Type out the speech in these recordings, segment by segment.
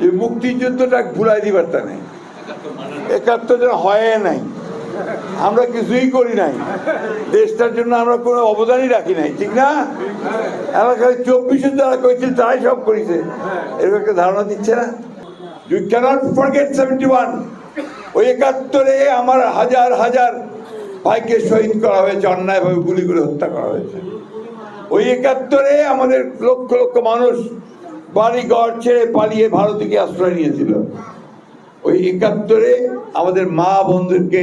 যে মুক্তিযুদ্ধটা ভুলাই দিবার তা নেই। একাত্তর জন হয় নাই। আমরা কিছুই করি নাই। দেশটার জন্য আমরা কোনো অবদানই রাখি নাই, ঠিক না? এলাকায় চব্বিশে যারা করেছিল, তারাই সব করেছে। এরকম একটা ধারণা দিচ্ছে না? You can't forget seventy one ওই একাত্তরে আমার হাজার হাজার ভাইকে শহীদ করা হয়েছে, অন্যায়ভাবে গুলি করে হত্যা করা হয়েছে। ওই একাত্তরে আমাদের লক্ষ লক্ষ মানুষ বাড়ি ঘর ছেড়ে পালিয়ে ভারতকে আশ্রয় নিয়েছিল। ওই একাত্তরে আমাদের মা বন্ধুকে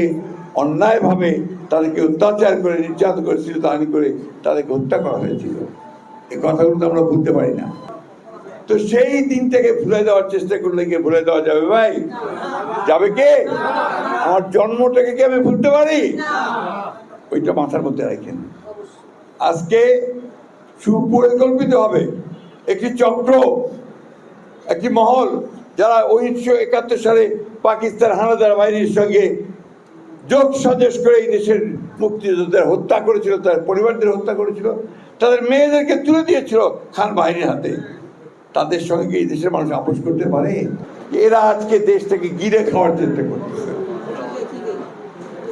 অন্যায়ভাবে তাদেরকে অত্যাচার করে, নির্যাতন করে শ্লীলতাহানি করে তাদেরকে হত্যা করা হয়েছিল। এই কথাগুলো তো আমরা ভুলতে পারি না। তো সেই দিন থেকে ভুলে দেওয়ার চেষ্টা করলে কি ভুলে দেওয়া যাবে ভাই? যাবে কে? আমার জন্মটাকে কি আমি ভুলতে পারি? ওইটা মাথার মধ্যে রাখেন। আজকে সুপরিকল্পিত হবে একটি চক্র, একটি মহল যারা উনিশশো একাত্তর সালে পাকিস্তান হানাদার বাহিনীর সঙ্গে যোগ সাজেশ করে এই দেশের মুক্তিযোদ্ধাদের হত্যা করেছিল তার পরিবারদের হত্যা করেছিল, তাদের মেয়েদেরকে তুলে দিয়েছিল খান বাহিনীর হাতে। তাদের সঙ্গে এই দেশের মানুষ আপোষ করতে পারে? এরা আজকে দেশ থেকে গিরে খাওয়ার চেষ্টা করতেছে।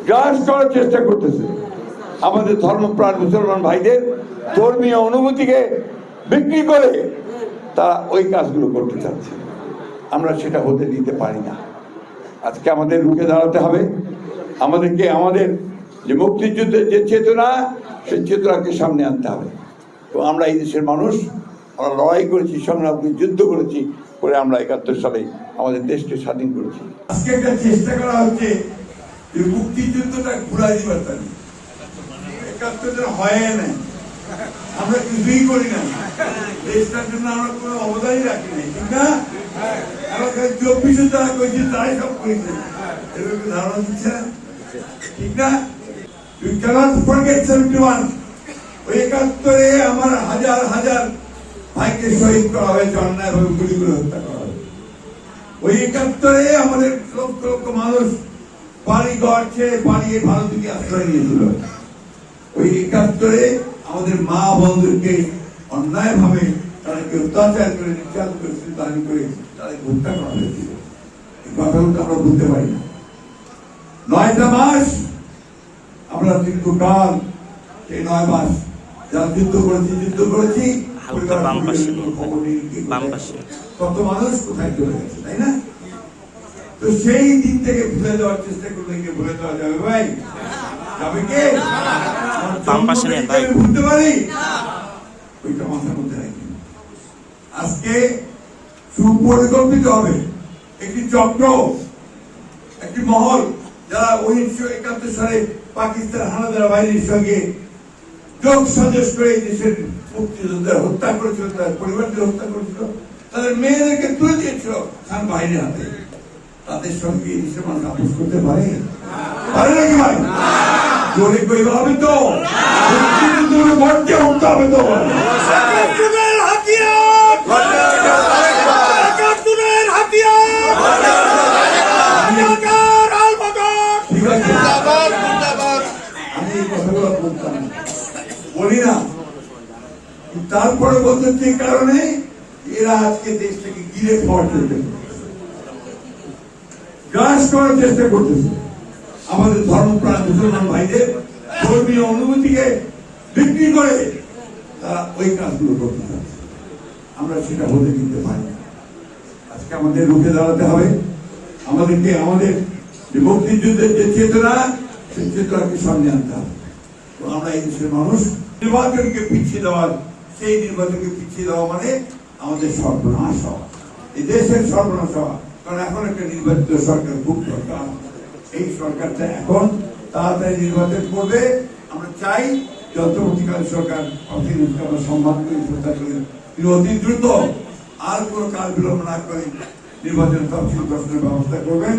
গ্রাস করার চেষ্টা করতেছে। আমাদের ধর্মপ্রাণ মুসলমান ভাইদের ধর্মীয় অনুভূতিকে বিক্রি করে তারা ওই কাজগুলো করতে চাচ্ছে। আমরা সেটা হতে দিতে পারি না। আজকে আমাদের রুখে দাঁড়াতে হবে। আমাদেরকে, আমাদের যে মুক্তিযুদ্ধের যে চেতনা, সেই চেতনাকে সামনে আনতে হবে। তো আমরা এই দেশের মানুষ, আমরা লড়াই করেছি সংগ্রাম যুদ্ধ করেছি করে আমরা একাত্তর সালে আমাদের দেশকে স্বাধীন করেছি। আজকে একটা চেষ্টা করা হচ্ছে যে মুক্তিযুদ্ধটা ঘুরাই দিবার তাই একাত্তর হয় নাই। আমরা কিছুই করি না। দেশটার জন্য আমরা কোনো অবদানই রাখি নাই, ঠিক না? ওই একাত্তরে আমাদের লক্ষ লক্ষ মানুষ বাড়ি ঘর ছেড়ে পালিয়ে ভারতকে আশ্রয় নিয়েছিল। ওই একাত্তরে আমাদের মা বন্ধুকে অন্যায়ভাবে তাদেরকে অত্যাচার করে নির্যাতন করে শ্লীলতাহানি করে তাদেরকে হত্যা করা হয়েছিল। এই কথাগুলো আমরা বুঝতে পারি না। নয়টা মাস আমরা দীর্ঘকাল সেই নয় মাস যারা যুদ্ধ করেছি যুদ্ধ করেছি কত মানুষ কোথায় চলে গেছে তাই না? তো সেই দিন থেকে ভুলে দেওয়ার চেষ্টা করলে ভুলে দেওয়া যাবে ভাই। বাম পাশে নেন, ভাই। আমি পারি। ওইটা মাথার মধ্যে রাখি আজকে সুপরিকল্পিত হবে। একটি চক্র একটি মহল যারা উনিশশো একাত্তর সালে পাকিস্তান হানাদার বাহিনীর সঙ্গে যোগ সাজেশ করে দেশের মুক্তিযোদ্ধার হত্যা করেছিল তার পরিবারদের হত্যা করেছিল তাদের মেয়েদেরকে তুলে দিয়েছিল খান বাহিনীর হাতে। তাদের সঙ্গে দেশের মানুষ আপোষ করতে পারে? পারে নাকি ভাই? জোরে কইবা হবে তো। উঠতে হবে তো। বলি না। তারপরে বলতে যে কারণে এরা আজকে দেশটাকে গিরে খাওয়ার চেষ্টা করতেছে গ্রাস করার চেষ্টা করতেছে। আমাদের ধর্মপ্রাণ মুসলমান ভাইদের ধর্মীয় অনুভূতিকে বিক্রি করে তারা ওই কাজগুলো করতে চাচ্ছে আমরা সেটা হতে দিতে পারি আজকে আমাদের রুখে দাঁড়াতে হবে। আমাদেরকে আমাদের যে মুক্তিযুদ্ধের যে চেতনা, সেই চেতনাকে সামনে আনতে হবে। তো আমরা এই দেশের মানুষ। নির্বাচনকে পিছিয়ে দেওয়ার সেই নির্বাচনকে পিছিয়ে দেওয়া মানে আমাদের সর্বনাশ হওয়া। এই দেশের সর্বনাশ হওয়া। কারণ এখন একটা নির্বাচিত সরকার খুব দরকার। এই সরকারটা এখন তাড়াতাড়ি নির্বাচন করবে। আমরা চাই যত অধিকাংশ সরকার অর্থনীতিকে আমরা সম্মান করি শ্রদ্ধা করি। তিনি অতি দ্রুত আর কোনো কাজ বিলম্ব না করে নির্বাচন তফসিল গঠনের ব্যবস্থা করবেন।